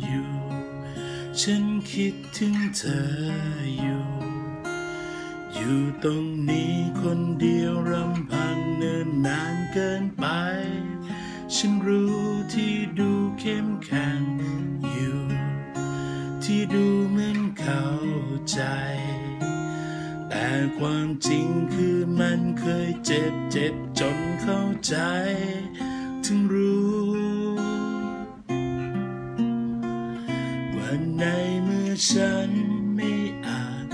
ออยู่ ฉันคิดถึงเธออยู่ อยู่ตรงนี้คนเดียวรำพังเนินนานเกินไป ฉันรู้ที่ดูเข้มแข็งอยู่ ที่ดูเหมือนเข้าใจ แต่ความจริงคือมันเคยเจ็บเจ็บจนเข้าใจ ถึงรู้ ฉันไม่อาจ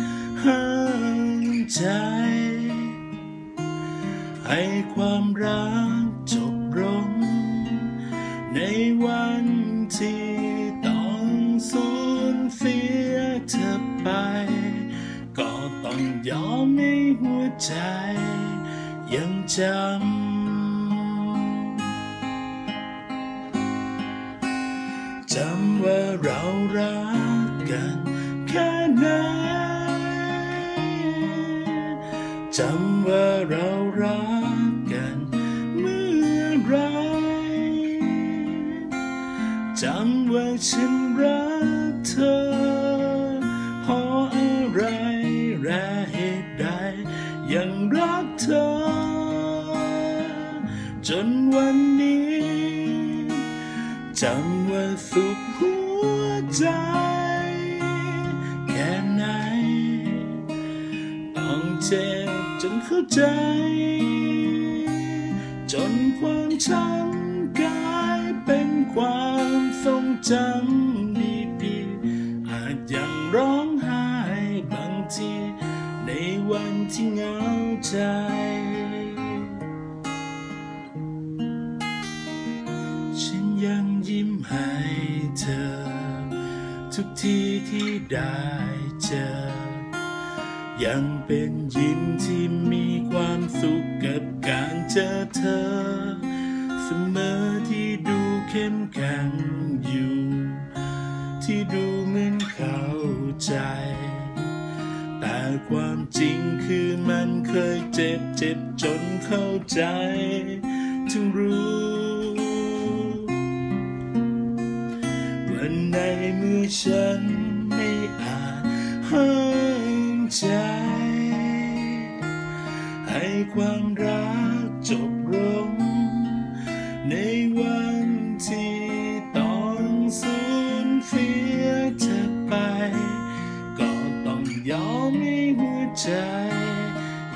ห้ามใจ ให้ความรักจบลงในวันที่ต้องสูญเสียเธอไป ก็ต้องยอมให้หัวใจ ยังจำจำว่าเรารัก กันแค่ไหนจำว่าเรารักกันเมื่อไรจำว่าฉันรักเธอเพราะอะไรและเหตุใดยังรักเธอ จนวันนี้จำว่าสุขหัวใจ เข้าใจ จนความช้ำกลายเป็นความทรงจำดีๆอาจยังร้องไห้บางที ในวันที่เหงาใจฉันยังยิ้มให้เธอ ทุกทีที่ได้เจอ ยังเป็นยิ้ม ที่ดูเหมือนเข้าใจ แต่ความจริงคือมันเคยเจ็บเจ็บจนเข้าใจถึงรู้ วันในเมื่อฉันไม่อาจห้ามใจ ให้ความ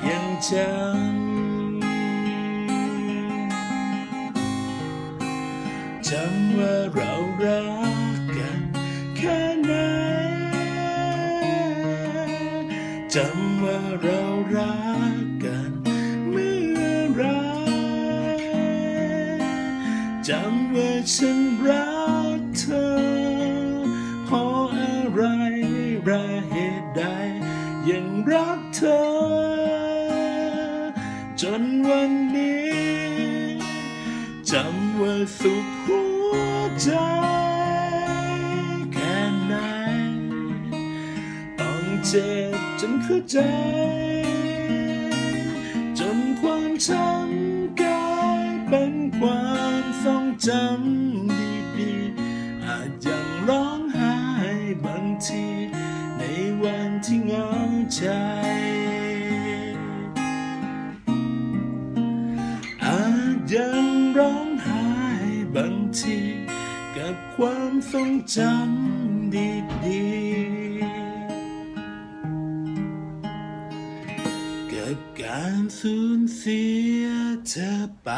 ยังจำจำว่าเรารักกันแค่ไหนจำว่าเรารักกันเมื่อไรจำว่าฉันรักเธอเพราะอะไรและเหตุใดยังรักเธอ จนวันนี้จำว่าสุขหัวใจแค่ไหนต้องเจ็บจนเข้าใจ จนความช้ำกลายเป็นความทรงจำ ยังร้องไห้บางที กับความทรงจำดีๆ กับการสูญเสียเธอไป